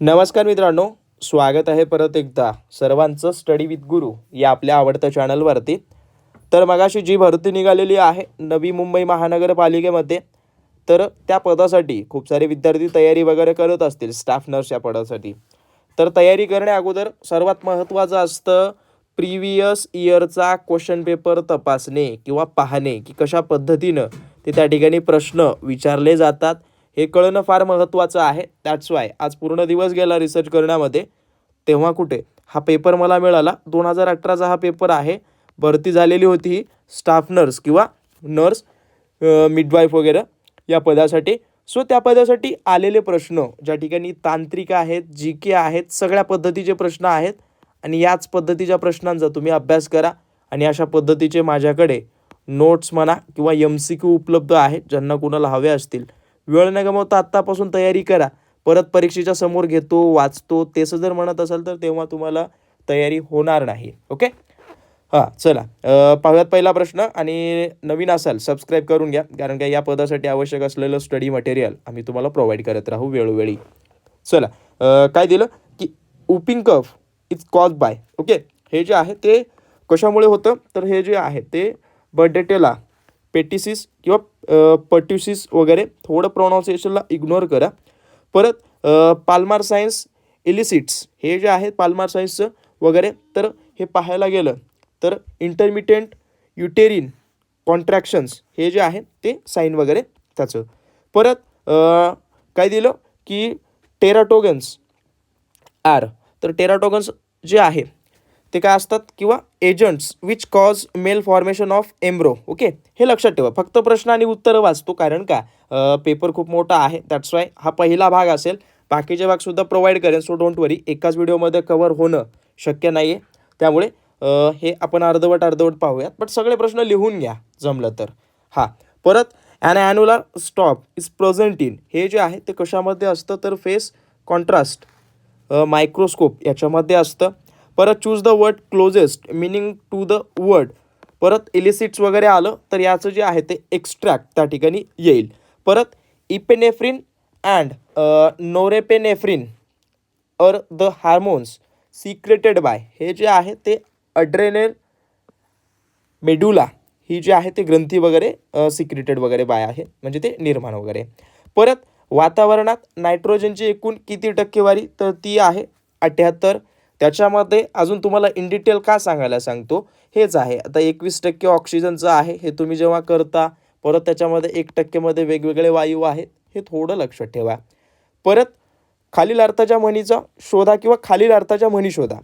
नमस्कार मित्रांनो स्वागत आहे परत एकदा सर्वांचं स्टडी विथ गुरु या आपल्या आवडत्या चॅनलवरती तर मगाशी जी भरती निघालेली आहे नवी मुंबई महानगरपालिकेमध्ये तर त्या पदासाठी खूप सारे विद्यार्थी तयारी वगैरे करत असतील स्टाफ नर्स या पदासाठी. तर तयारी करण्या अगोदर सर्वात महत्त्वाचं असतं प्रिव्हियस इयरचा क्वेश्चन पेपर तपासणे किंवा पाहणे की कशा पद्धतीनं ते त्या ठिकाणी प्रश्न विचारले जातात. हे कळणं फार महत्त्वाचं आहे. दॅट्स वाय आज पूर्ण दिवस गेला रिसर्च करण्यामध्ये. तेव्हा कुठे? हा पेपर मला मिळाला. दोन हजार अठराचा हा पेपर आहे. भरती झालेली होती स्टाफ नर्स किंवा नर्स मिडवाईफ वगैरे या पदासाठी. सो त्या पदासाठी आलेले प्रश्न ज्या ठिकाणी तांत्रिक आहेत जी के आहेत सगळ्या पद्धतीचे प्रश्न आहेत. आणि याच पद्धतीच्या प्रश्नांचा तुम्ही अभ्यास करा. आणि अशा पद्धतीचे माझ्याकडे नोट्स म्हणा किंवा एम सी क्यू उपलब्ध आहेत ज्यांना कुणाला हवे असतील. वेळ न गमावता आत्तापासून तयारी करा. परत परीक्षेच्या समोर घेतो वाचतो. तेच जर म्हणत असाल तर तेव्हा तुम्हाला तयारी होणार नाही. ओके? हां चला. पाहूयात पहिला प्रश्न आणि नवीन असाल सबस्क्राईब करून घ्या. कारण का या पदासाठी आवश्यक असलेलं स्टडी मटेरियल आम्ही तुम्हाला प्रोव्हाइड करत राहू वेळोवेळी. चला. काय दिलं? की whooping cough is cause by okay? हे जे आहे ते कशामुळे होतं? तर हे जे आहे ते बर्डेटेला पेटिसिस किंवा पट्युसिस वगैरे थोडं प्रोनाऊन्सिएशनला इग्नोर करा. परत पाल्मार सायन्स इलिसिट्स हे जे आहे पाल्मार सायन्सचं वगैरे तर हे पाहायला गेलं तर इंटरमिटेंट युटेरिन कॉन्ट्रॅक्शन्स हे जे आहे ते साईन वगैरे त्याचं. परत काय दिलं की टेराटोगन्स आर तर टेराटोगन्स जे आहे ते काय असतात? किंवा agents which cause malformation of embryo okay हे लक्षात ठेवा. फक्त प्रश्न आणि उत्तरं वाचतो. कारण का? पेपर खूप मोठा आहे. दॅट्स वाय हा पहिला भाग असेल. बाकीचे भागसुद्धा प्रोव्हाइड करेन. सो डोंट वरी एकाच व्हिडिओमध्ये कवर होणं शक्य नाही आहे त्यामुळे हे आपण अर्धवट अर्धवट पाहूयात. बट सगळे प्रश्न लिहून घ्या. जमलं तर. हां. परत an annular stop is present in हे जे आहे ते कशामध्ये असतं? तर फेस कॉन्ट्रास्ट मायक्रोस्कोप याच्यामध्ये असतं. परत choose the word closest meaning to the word परत इलिसिट्स वगैरे आलं तर याचं जे आहे ते एक्स्ट्रॅक्ट त्या ठिकाणी येईल. परत इपेनेफ्रिन अँड नोरेपेनेफ्रिन और द हार्मोन्स सिक्रेटेड बाय हे जे आहे ते अड्रेनेल मेडुला ही जी आहे ते ग्रंथी वगैरे सिक्रेटेड वगैरे बाय आहे म्हणजे ते निर्माण वगैरे. परत वातावरणात नायट्रोजनची एकूण किती टक्केवारी तर ती आहे अठ्याहत्तर. त्याच्यामध्ये अजून तुम्हाला इन डिटेल का सांगायला सांगतो? हेच आहे. आता एकवीस टक्के ऑक्सिजनचं आहे हे तुम्ही जेव्हा करता परत त्याच्यामध्ये एक टक्केमध्ये वेगवेगळे वायू आहेत हे थोडं लक्षात ठेवा. परत खालील अर्थाच्या म्हणीचा शोधा किंवा खालील अर्थाच्या म्हणी शोधा.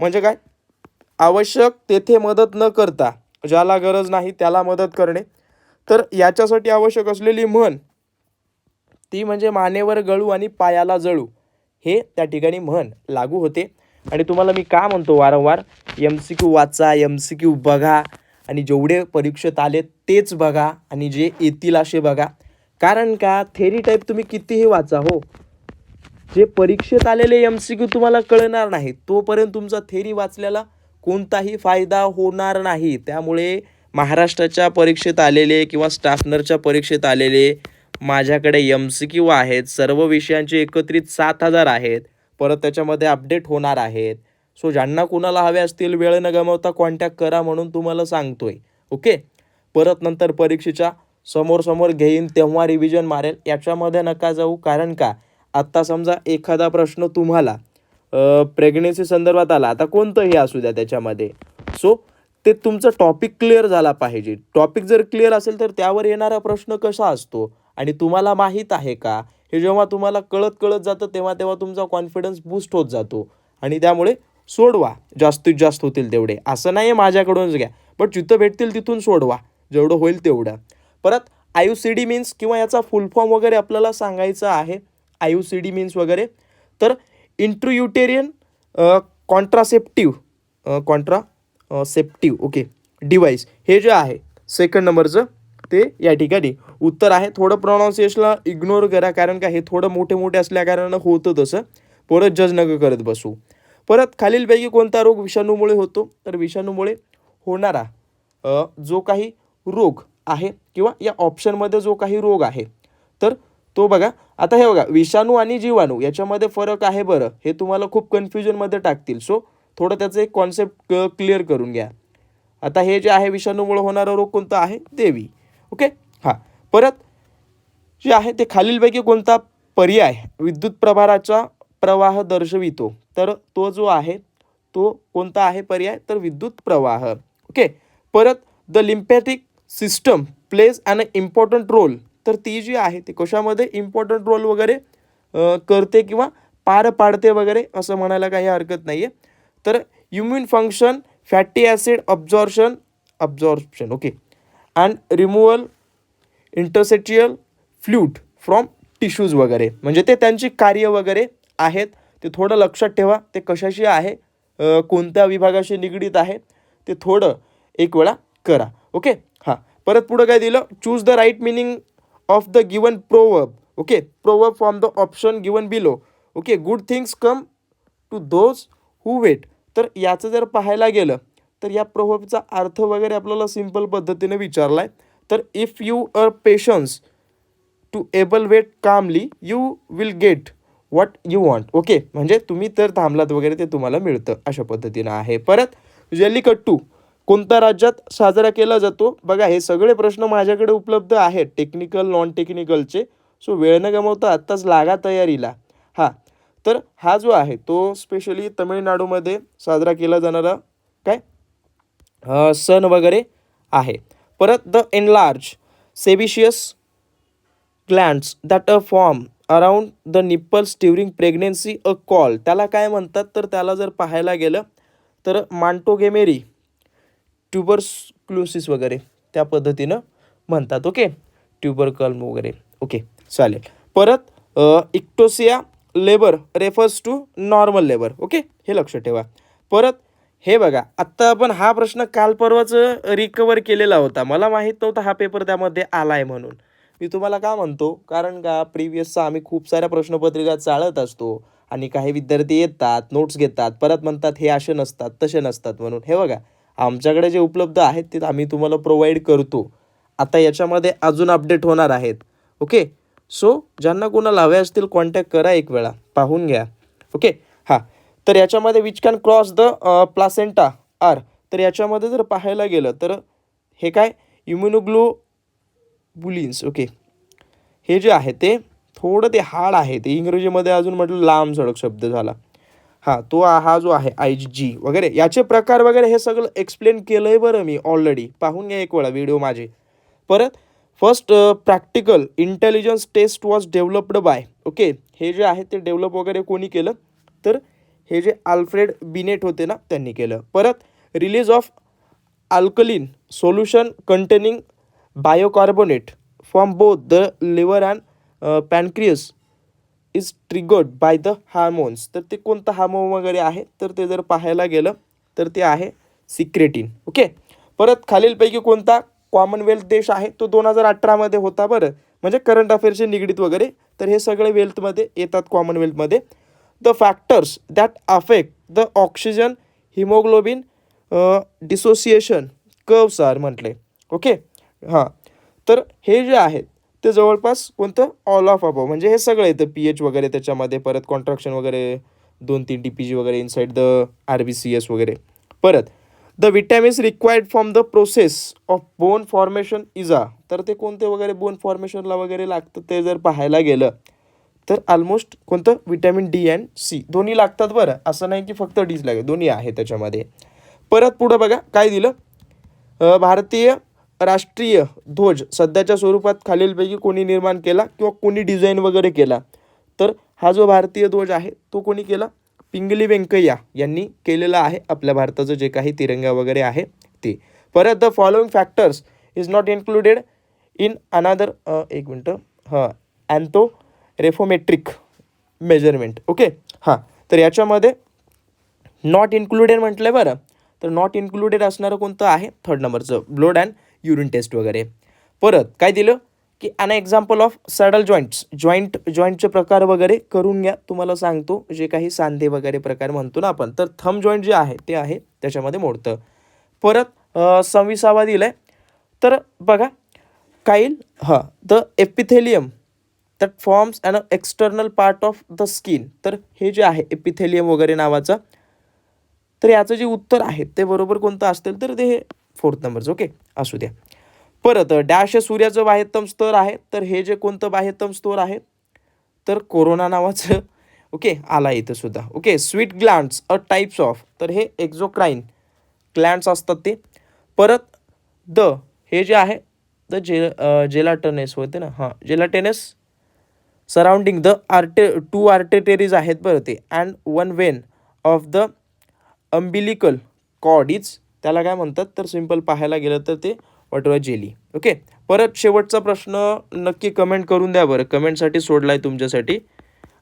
म्हणजे काय? आवश्यक तेथे मदत न करता ज्याला गरज नाही त्याला मदत करणे. तर याच्यासाठी आवश्यक असलेली म्हण ती म्हणजे मानेवर गळू आणि पायाला जळू. हे त्या ठिकाणी म्हण लागू होते. आणि तुम्हाला मी का म्हणतो वारंवार एम सी क्यू वाचा एम सी क्यू बघा आणि जेवढे परीक्षेत आले तेच बघा आणि जे येतील असे बघा. कारण का थेरी टाईप तुम्ही कितीही वाचा हो. जे परीक्षेत आलेले एम सी क्यू तुम्हाला कळणार नाही तोपर्यंत तुमचा थेरी वाचल्याला कोणताही फायदा होणार नाही. त्यामुळे महाराष्ट्राच्या परीक्षेत आलेले किंवा स्टाफनरच्या परीक्षेत आलेले माझ्याकडे एम सी क्यू आहेत सर्व विषयांचे एकत्रित सात हजार आहेत. परत त्याच्यामध्ये अपडेट होणार आहेत. सो ज्यांना कुणाला हवे असतील वेळ न गमावता कॉन्टॅक्ट करा म्हणून तुम्हाला सांगतोय. ओके परत नंतर परीक्षेच्या समोर समोर घेईन तेव्हा रिव्हिजन मारेल. याच्यामध्ये नका जाऊ. कारण का? आत्ता समजा एखादा प्रश्न तुम्हाला प्रेग्नेन्सी संदर्भात आला. आता कोणतंही असू द्या त्याच्यामध्ये. सो ते तुमचं टॉपिक क्लिअर झाला पाहिजे. टॉपिक जर क्लिअर असेल तर त्यावर येणारा प्रश्न कसा असतो? आणि तुम्हाला माहीत आहे का? हे जेव्हा तुम्हाला कळत कळत जातं तेव्हा तेव्हा तुमचा कॉन्फिडन्स बूस्ट होत जातो. आणि त्यामुळे सोडवा. जास्तीत जास्त होतील तेवढे. असं नाही आहे माझ्याकडूनच घ्या. बट जिथं भेटतील तिथून सोडवा. जेवढं होईल तेवढं. परत I U C D means किंवा याचा फुल फॉर्म वगैरे आपल्याला सांगायचं आहे. I U C D means वगैरे. तर intrauterine contraceptive contraceptive okay device हे जे आहे सेकंड नंबरचं ते या ठिकाणी उत्तर आहे. थोडं प्रोनाऊन्सिएशनला इग्नोर करा कारण का हे थोडं मोठे मोठे असल्याकारणानं होतं तसं. परत जज नका करत बसू. परत खालीलपैकी कोणता रोग विषाणूमुळे होतो? तर विषाणूमुळे होणारा जो काही रोग आहे किंवा या ऑप्शनमध्ये जो काही रोग आहे तर तो बघा. आता हे बघा विषाणू आणि जीवाणू याच्यामध्ये फरक आहे बरं. हे तुम्हाला खूप कन्फ्युजनमध्ये टाकतील. सो थोडं त्याचं एक कॉन्सेप्ट क्लिअर करून घ्या. आता हे जे आहे विषाणूमुळे होणारा रोग कोणता आहे? देवी. ओके हां. परत जे आहे ते खालीलपैकी कोणता पर्याय विद्युत प्रभाराचा प्रवाह दर्शवितो. तर तो जो आहे तो कोणता आहे पर्याय? तर विद्युत प्रवाह. ओके? परत the lymphatic system plays an important role तर ती जी आहे ती कशामध्ये इम्पॉर्टंट रोल वगैरे करते किंवा पार पाडते वगैरे असं म्हणायला काही हरकत नाही आहे तर immune function fatty acid absorption absorption okay? And removal interstitial fluid from tissues वगैरे. म्हणजे ते त्यांची कार्य वगैरे आहेत. ते थोडं लक्षात ठेवा. ते कशाशी आहे? कोणत्या विभागाशी निगडीत आहे? ते थोडं एक वेळा करा. ओके? हां. परत पुढं काय दिलं? Choose the right meaning of the given proverb okay? Proverb from the option given below okay? Good things come to those who wait तर याचं जर पाहायला गेलं तर या प्रोवर्बचा अर्थ वगैरे आपल्याला सिंपल पद्धतीने विचारला आहे तर if you are patience to able wait calmly you will get what you want okay म्हणजे तुम्ही तर थांबलात वगैरे ते तुम्हाला मिळतं अशा पद्धतीनं आहे. परत जल्लीकट्टू कोणत्या राज्यात साजरा केला जातो? बघा हे सगळे प्रश्न माझ्याकडे उपलब्ध आहेत टेक्निकल नॉन टेक्निकलचे सो वेळ न गमवता आत्ताच लागा तयारीला. हां तर हा जो आहे तो स्पेशली तमिळनाडूमध्ये साजरा केला जाणारा काय? सण वगैरे आहे. परत the enlarge sebaceous glands that a form around the nipples during pregnancy a call त्याला काय म्हणतात? तर त्याला जर पाहायला गेलं तर मांटोगेमेरी ट्युबरक्लोसिस वगैरे त्या पद्धतीनं म्हणतात. ओके? ट्युबरकल्म वगैरे. ओके चालेल. परत eutocia labour refers to normal labour. Okay? हे लक्ष ठेवा. परत हे बघा आत्ता आपण हा प्रश्न काल परवाच रिकवर केलेला होता. मला माहीत नव्हता हा पेपर त्यामध्ये आला आहे म्हणून. मी तुम्हाला का म्हणतो? कारण का प्रिव्हियसचा आम्ही खूप साऱ्या प्रश्नपत्रिका चाळत असतो आणि काही विद्यार्थी येतात नोट्स घेतात परत म्हणतात हे असे नसतात तसे नसतात म्हणून. हे बघा आमच्याकडे जे उपलब्ध आहेत ते आम्ही तुम्हाला प्रोव्हाइड करतो. आता याच्यामध्ये अजून अपडेट होणार आहेत. ओके सो ज्यांना कोणाला हवे असतील कॉन्टॅक्ट करा एक वेळा. पाहून घ्या. ओके तर याच्यामध्ये which can cross the placenta are तर याच्यामध्ये जर पाहायला गेलं तर हे काय? इम्युनोग्लो बुलिन्स ओके हे जे आहे ते थोडं ते हाड आहे. ते इंग्रजीमध्ये अजून म्हटलं लांब सडक शब्द झाला. हां तो हा जो आहे आय जी वगैरे याचे प्रकार वगैरे हे सगळं एक्सप्लेन केलं आहे बरं मी ऑलरेडी पाहून घ्या एक वेळा व्हिडिओ माझे. परत first practical intelligence test was developed by okay हे जे आहे ते डेव्हलप वगैरे कोणी केलं? तर हे जे आल्फ्रेड बिनेट होते ना त्यांनी केलं. परत release of alkaline solution containing bicarbonate from both the liver and pancreas is triggered by the hormones तर ते कोणतं हार्मोन वगैरे आहे? तर ते जर पाहायला गेलं तर ते आहे सिक्रेटिन ओके परत खालीलपैकी कोणता कॉमनवेल्थ देश आहे? तो दोन हजार अठरामध्ये होता बरं. म्हणजे करंट अफेअर्सशी निगडीत वगैरे. तर हे सगळे वेल्थमध्ये येतात कॉमनवेल्थमध्ये the factors that affect the oxygen haemoglobin dissociation curves are म्हटले. ओके हां. तर हे जे आहेत ते जवळपास कोणतं? ऑल ऑफ अबव म्हणजे हे सगळं येतं पी एच वगैरे त्याच्यामध्ये परत कॉन्ट्रॅक्शन वगैरे दोन तीन टी पी जी वगैरे inside the R B C S वगैरे. परत the vitamins required from the process of bone formation is a तर ते कोणते वगैरे बोन फॉर्मेशनला वगैरे लागतं ते जर पाहायला गेलं तर ऑलमोस्ट कोणतं? विटॅमिन डी अँड सी दोन्ही लागतात बरं. असं नाही की फक्त डीच लागेल दोन्ही आहे त्याच्यामध्ये. परत पुढं बघा काय दिलं? भारतीय राष्ट्रीय ध्वज सध्याच्या स्वरूपात खालीलपैकी कोणी निर्माण केला किंवा कोणी डिझाईन वगैरे केला? तर हा जो भारतीय ध्वज आहे तो कोणी केला? पिंगली व्यंकय्या यांनी केलेला आहे आपल्या भारताचं जे काही तिरंगा वगैरे आहे ते. परत the following factors is not included in another एक मिनटं. हां अँथो रेफोमेट्रिक मेजरमेंट ओके हां तर याच्यामध्ये नॉट इन्क्लुडेड म्हटलं बरं. तर नॉट इन्क्लुडेड असणारं कोणतं आहे? थर्ड नंबरचं ब्लड अँड युरिन टेस्ट वगैरे. परत काय दिलं? की an example of saddle joints joint जॉईंटचे प्रकार वगैरे करून घ्या. तुम्हाला सांगतो जे काही सांधे वगैरे प्रकार म्हणतो ना आपण तर थम जॉईंट जे आहे ते आहे त्याच्यामध्ये मोडतं. परत सव्वीसावा दिलं आहे तर बघा काईल हां the epithelium that forms an external part of the skin तर हे जे आहे एपिथेलियम वगैरे नावाचं तर याचं जे उत्तर आहे ते बरोबर कोणतं असतील? तर ते हे फोर्थ नंबरचं ओके असू द्या. परत डॅश सूर्याचं बाह्यतम स्तर आहे तर हे जे कोणतं बाह्यतम स्तर आहे? तर कोरोना नावाचं ओके आला इथं सुद्धा okay sweat glands a types of तर हे एक्झोक्राईन ग्लँड्स असतात ते. परत द हे जे आहे द जे जेलाटनेस होते ना? हां gelatinous surrounding the आर्टे two arteries आहेत बरं ते. And one vein of the umbilical cord is त्याला काय म्हणतात? तर सिंपल पाहायला गेलं तर ते वॉटर जेली. ओके परत शेवटचा प्रश्न नक्की कमेंट करून द्या बरं. कमेंटसाठी सोडला आहे तुमच्यासाठी.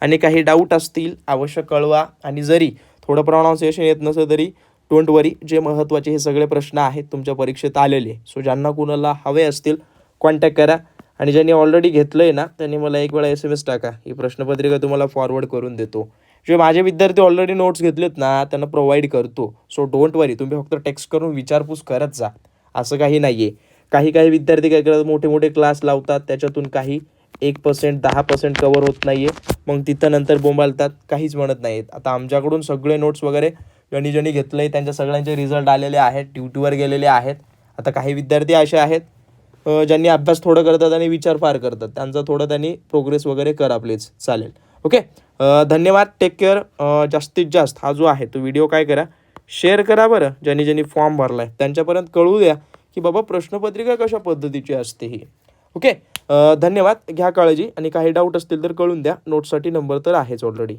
आणि काही डाऊट असतील अवश्य कळवा. आणि जरी थोडं प्रॉनाऊन्सिएशन येत नसेल तरी डोंट वरी जे महत्त्वाचे हे सगळे प्रश्न आहेत तुमच्या परीक्षेत आलेले. सो ज्यांना कुणाला हवे असतील कॉन्टॅक्ट करा. आणि ज्यांनी ऑलरेडी घेतलं आहे ना त्यांनी मला एक वेळा एस एम एस टाका. ही प्रश्नपत्रिका तुम्हाला फॉरवर्ड करून देतो. जे माझे विद्यार्थी ऑलरेडी नोट्स घेतलेत ना त्यांना प्रोव्हाइड करतो. सो डोंट वरी तुम्ही फक्त टेक्स्ट करून विचारपूस करत जा. असं काही नाही आहे काही काही विद्यार्थी काय करतात मोठे मोठे क्लास लावतात. त्याच्यातून काही एक पर्सेंट दहा पर्सेंट कवर होत नाही आहे मग तिथं नंतर बोंबालतात काहीच म्हणत नाहीत आता आमच्याकडून सगळे नोट्स वगैरे ज्यांनी ज्यांनी घेतलं आहे त्यांच्या सगळ्यांचे रिझल्ट आलेले आहेत. ड्युटीवर गेलेले आहेत. आता काही विद्यार्थी असे आहेत ज्यांनी अभ्यास थोडं करतात आणि विचार फार करतात. त्यांचा थोडं त्यांनी प्रोग्रेस वगैरे करा प्लीज चालेल. ओके? धन्यवाद. टेक केअर जास्तीत जास्त हा जो आहे तो व्हिडिओ काय करा? शेअर करा बरं. ज्यांनी ज्यांनी फॉर्म भरला आहे त्यांच्यापर्यंत कळू द्या की बाबा प्रश्नपत्रिका कशा पद्धतीची असते ही. ओके? धन्यवाद. घ्या काळजी. आणि काही डाऊट असतील तर कळून द्या. नोट्ससाठी नंबर तर आहेच ऑलरेडी